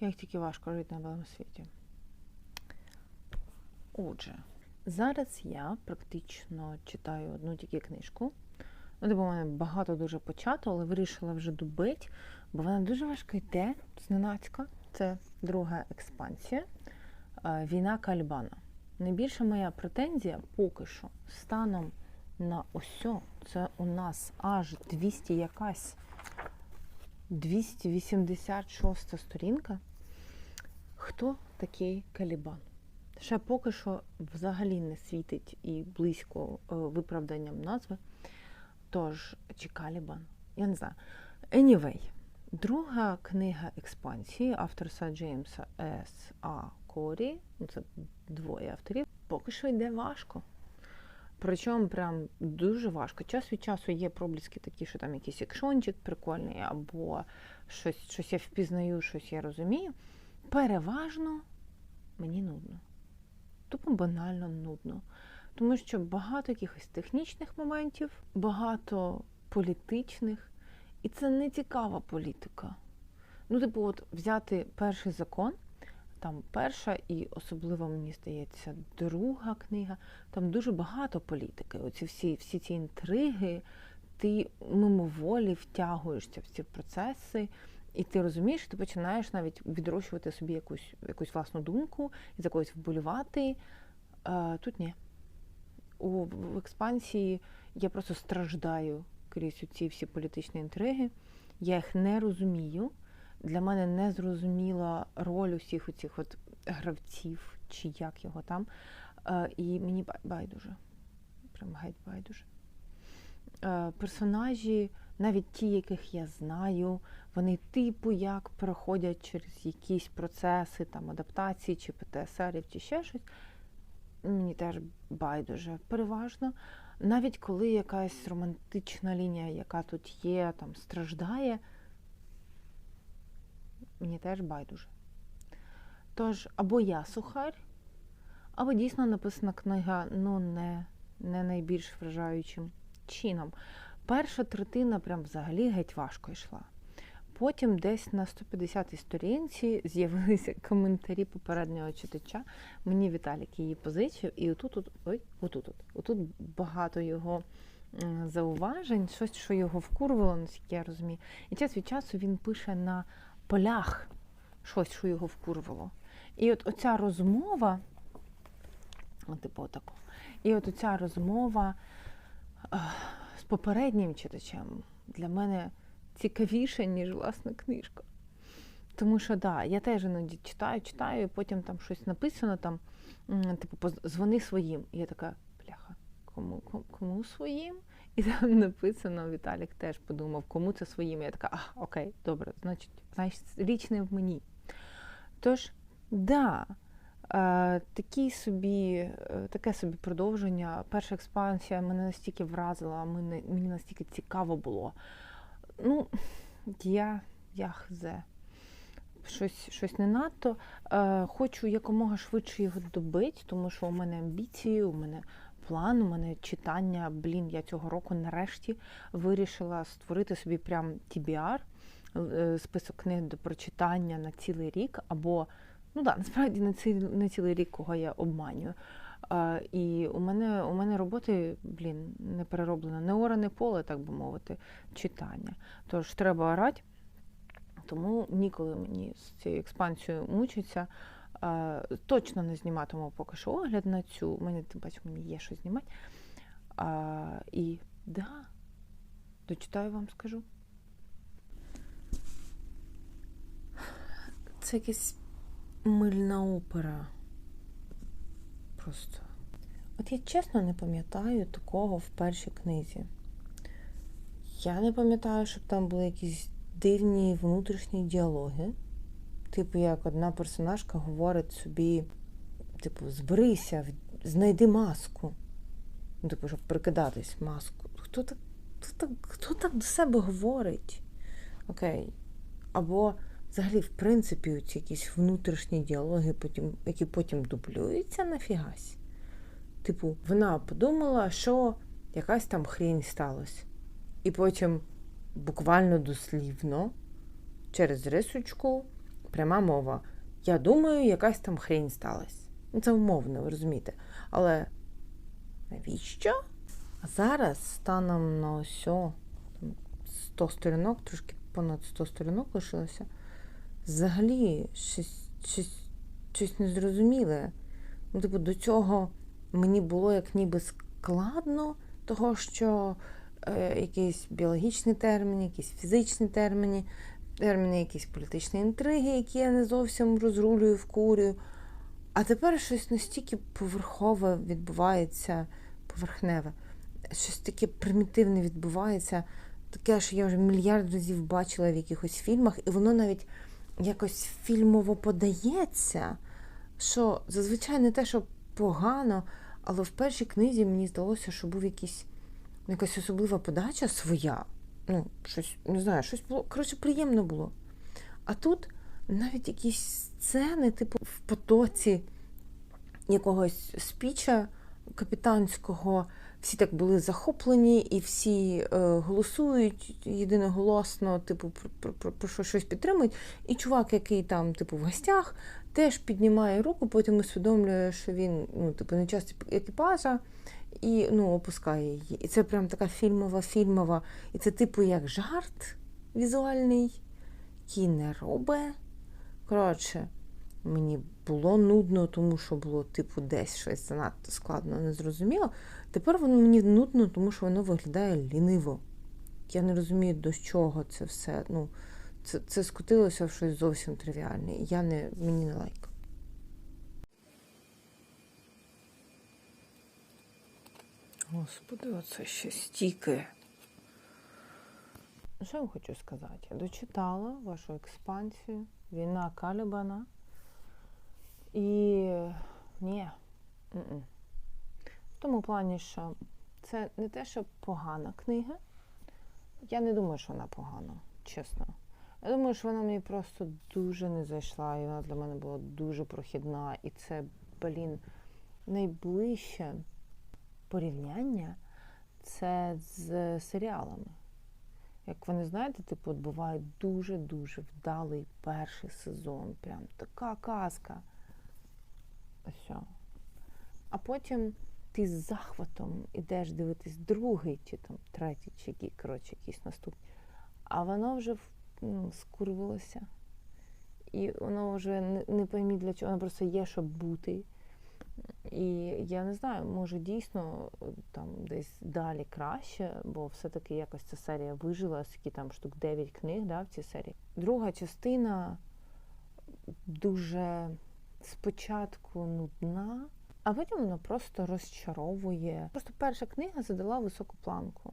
як тільки важко жити на білому світі. Отже, зараз я практично читаю одну тільки книжку. Ну, типу, у мене багато дуже почато, але вирішила вже добити, бо вона дуже важко йде зненацька. Це друга експансія. Е, Війна Кальбана. Найбільша моя претензія поки що станом на осьо, це у нас аж 200 якась 286 сторінка. Хто такий Калібан? Ще поки що взагалі не світить і близько е, виправданням назви. Тож, чи Калібан? Я не знаю. Anyway, друга книга експансії авторса Джеймса С. А. Корі, ну це двоє авторів, поки що йде важко. Причому прям дуже важко. Час від часу є пробліски такі, що там якийсь екшончик прикольний, або щось, щось я впізнаю, щось я розумію. Переважно мені нудно. Тупо банально нудно. Тому що багато якихось технічних моментів, багато політичних, і це не цікава політика. Ну, типу, от взяти перший закон, там перша і особливо, мені здається, друга книга, там дуже багато політики. Оці всі, всі ці інтриги, ти мимоволі втягуєшся в ці процеси. І ти розумієш, ти починаєш навіть відрощувати собі якусь якусь власну думку і за когось вболівати. А, Тут ні. У в експансії я просто страждаю крізь ці всі політичні інтриги. Я їх не розумію. Для мене не зрозуміла роль усіх оцих от гравців, чи як його там. І мені байдуже. Прям геть байдуже. Персонажі, навіть ті, яких я знаю, вони типу як проходять через якісь процеси там адаптації, чи ПТСРів, чи ще щось. Мені теж байдуже переважно. Навіть коли якась романтична лінія, яка тут є, там страждає, мені теж байдуже. Тож, або я сухарь, або дійсно написана книга ну, не, не найбільш вражаючим чином. Перша третина прям взагалі геть важко йшла. Потім десь на 150-й сторінці з'явилися коментарі попереднього читача. Мені Віталік її позичив, і отут, от, ой, отут, от, отут багато його зауважень, щось, що його вкурвало, наскільки я розумію. І час від часу він пише на полях щось, що його вкурвало. І от оця розмова, от, типу, отако, і от оця розмова з попереднім читачем для мене цікавіше, ніж власна книжка. Тому що, да, я теж іноді читаю, читаю, і потім там щось написано, там, типу, дзвони своїм. І я така, бляха, кому, кому своїм? І там написано, Віталік теж подумав, кому це своїм. Я така, а, окей, добре, значить, значить, річ не в мені. Тож, да, е, такі собі, е, таке собі продовження. Перша експансія мене настільки вразила, мені настільки цікаво було. Ну, я я хзе. Щось щось не надто. Е, Хочу якомога швидше його добити, тому що у мене амбіції, у мене план, у мене читання. Блін, я цього року нарешті вирішила створити собі прям TBR, е, список книг до прочитання на цілий рік. Або, ну так, насправді не цілий, не цілий рік, кого я обманюю. А, І у мене у мене роботи, блін, не перероблена, не оране поле, так би мовити, читання. Тож треба орати, тому ніколи мені з цією експансією мучиться. А, Точно не зніматиму поки що огляд на цю. У мене тим паче мені є що знімати. А, І да, дочитаю вам скажу. Це якась мильна опера просто. От я чесно не пам'ятаю такого в першій книзі. Я не пам'ятаю, щоб там були якісь дивні внутрішні діалоги. Типу, як одна персонажка говорить собі, типу, зберися, знайди маску. Ну, типу, щоб прикидатись маску. Хто так хто так, хто так до себе говорить? Окей. Або взагалі, в принципі, ці якісь внутрішні діалоги, потім, які потім дублюються нафігась. Типу, вона подумала, що якась там хрінь сталася. І потім буквально дослівно через рисочку пряма мова. Я думаю, якась там хрень сталася. Ну, це умовно, ви розумієте. Але навіщо? Зараз станом на ось 100 сторінок, трошки понад 100 сторінок лишилося. Взагалі щось, щось, щось незрозуміле. Ну, типу, до цього мені було як ніби складно, того, що е, якийсь біологічний термін, якісь фізичні терміни, терміни, якісь політичні інтриги, які я не зовсім розрулюю, вкурюю. А тепер щось настільки поверхове відбувається, поверхневе, щось таке примітивне відбувається, таке, що я вже мільярд разів бачила в якихось фільмах, і воно навіть якось фільмово подається, що зазвичай не те, що погано, але в першій книзі мені здалося, що був якийсь, якась особлива подача своя. Ну, щось, не знаю, щось було. Коротше, приємно було. А тут навіть якісь сцени, типу, в потоці якогось спіча капітанського, всі так були захоплені, і всі е, голосують єдиноголосно, типу, про, про, про, що щось підтримують. І чувак, який там, типу, в гостях, теж піднімає руку, потім усвідомлює, що він ну, типу, не часть екіпажа, і ну, опускає її. І це прям така фільмова, фільмова. І це, типу, як жарт візуальний, який не робить. Коротше, мені було нудно, тому що було, типу, десь щось занадто складно, незрозуміло. Тепер воно мені нудно, тому що воно виглядає ліниво. Я не розумію, до чого це все. Ну, це, це скотилося в щось зовсім тривіальне. Я не, мені не лайк. Господи, оце ще стільки. Що я хочу сказати? Я дочитала вашу експансію, війна Калібана. І ні. В тому плані, що це не те, що погана книга. Я не думаю, що вона погана, чесно. Я думаю, що вона мені просто дуже не зайшла, і вона для мене була дуже прохідна. І це, блін, найближче порівняння це з серіалами. Як ви не знаєте, типу, от буває дуже-дуже вдалий перший сезон. Прям така казка. Ось. А потім ти з захватом ідеш дивитись другий, чи там третій, чи який, коротше, якийсь наступний. А воно вже ну, скурвилося. І воно вже не, не поймі для чого, воно просто є, щоб бути. І я не знаю, може дійсно там десь далі краще, бо все-таки якось ця серія вижила, скільки там штук 9 книг да, в цій серії. Друга частина дуже спочатку нудна, а потім вона просто розчаровує. Просто перша книга задала високу планку.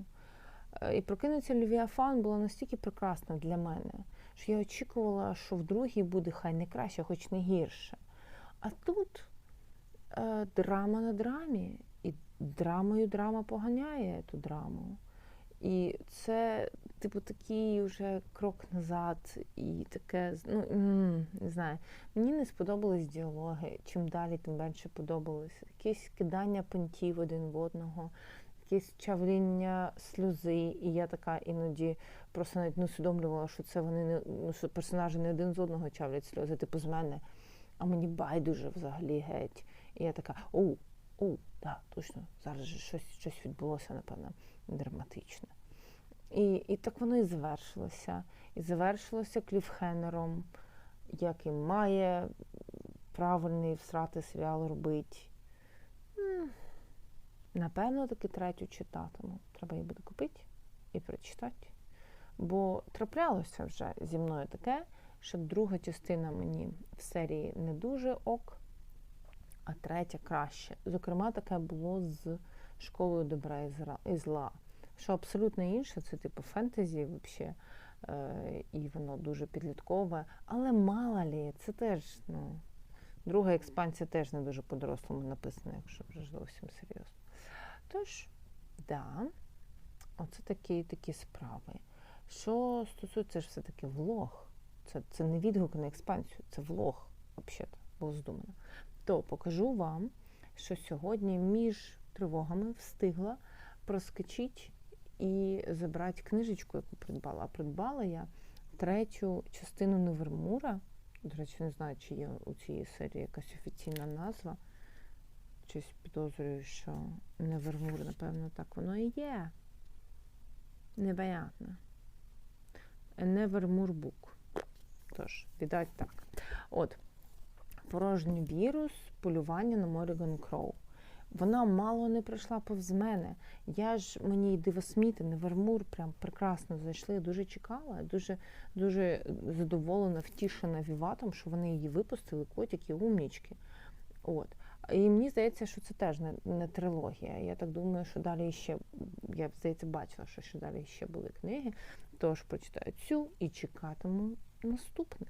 Е, І прокинуться Левіафан була настільки прекрасна для мене, що я очікувала, що в другій буде хай не краще, хоч не гірше. А тут е, драма на драмі, і драмою драма поганяє ту драму. І це, типу, такий вже крок назад, і таке, ну не знаю. Мені не сподобались діалоги. Чим далі, тим менше подобалось. Якесь кидання понтів один в одного, якесь чавління сльози. І я така іноді просто навіть не усвідомлювала, що це вони не ну, що персонажі не один з одного чавлять сльози, типу з мене. А мені байдуже взагалі геть. І я така, оу, оу, да, точно, зараз же щось, щось відбулося, напевно, драматичне. І, і так воно і завершилося. І завершилося кліфхенером, як і має правильний всрати серіал робити. Напевно, таки третю читатиму. Треба її буде купити і прочитати. Бо траплялося вже зі мною таке, що друга частина мені в серії не дуже ок, а третя краще. Зокрема, таке було з школою добра і зла. Що абсолютно інше, це типу фентезі взагалі, е, і воно дуже підліткове. Але мало лі, це теж, ну, друга експансія теж не дуже по-дорослому написана, якщо вже зовсім серйозно. Тож, да, оце такі, такі справи. Що стосується ж все-таки влог, це, це не відгук на експансію, це влог, взагалі, було здумано. То покажу вам, що сьогодні між тривогами встигла проскочити і забрати книжечку, яку придбала. А придбала я третю частину Невермура, До речі, не знаю, чи є у цій серії якась офіційна назва. Щось підозрюю, що Невермур, напевно, так воно і є. Непонятно. Невермур бук. Тож, віддать так. От, порожній вірус, полювання на Моріган Кроу. Вона мало не пройшла повз мене. Я ж мені і Дивосміт, і Невермур прям прекрасно зайшли. Я дуже чекала, дуже дуже задоволена, втішена Віватом, що вони її випустили, котики, умнічки. От. І мені здається, що це теж не, не трилогія. Я так думаю, що далі ще, я здається, бачила, що ще далі ще були книги. Тож прочитаю цю і чекатиму наступних.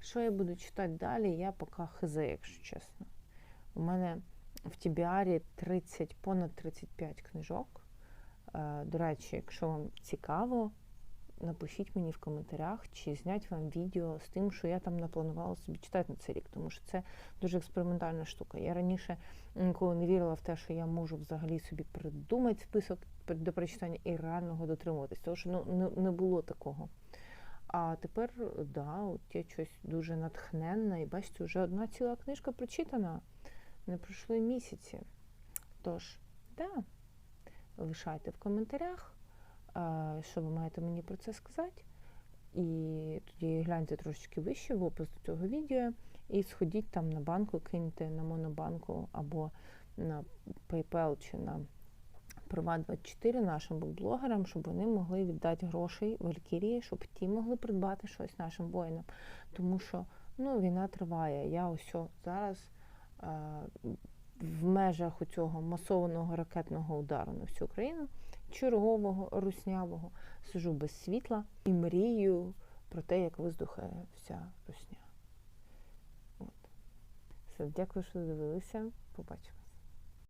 Що я буду читати далі, я поки хз, якщо чесно. У мене в Тібіарі 30, понад 35 книжок. Е, До речі, якщо вам цікаво, напишіть мені в коментарях, чи знять вам відео з тим, що я там напланувала собі читати на цей рік, тому що це дуже експериментальна штука. Я раніше ніколи не вірила в те, що я можу взагалі собі придумати список до прочитання і реально його дотримуватись, тому що ну, не, не було такого. А тепер, да, от я щось дуже натхненна, і бачите, вже одна ціла книжка прочитана. Не пройшли місяці. Тож, да, лишайте в коментарях, е, що ви маєте мені про це сказати. І тоді гляньте трошечки вище в опис до цього відео і сходіть там на банку, киньте на монобанку або на PayPal чи на Приват24 нашим блогерам, щоб вони могли віддати грошей Валькірії, щоб ті могли придбати щось нашим воїнам. Тому що ну, війна триває. Я ось зараз е, в межах цього масованого ракетного удару на всю країну, чергового руснявого, сижу без світла і мрію про те, як виздухає вся русня. От. Все, дякую, що дивилися. Побачимось.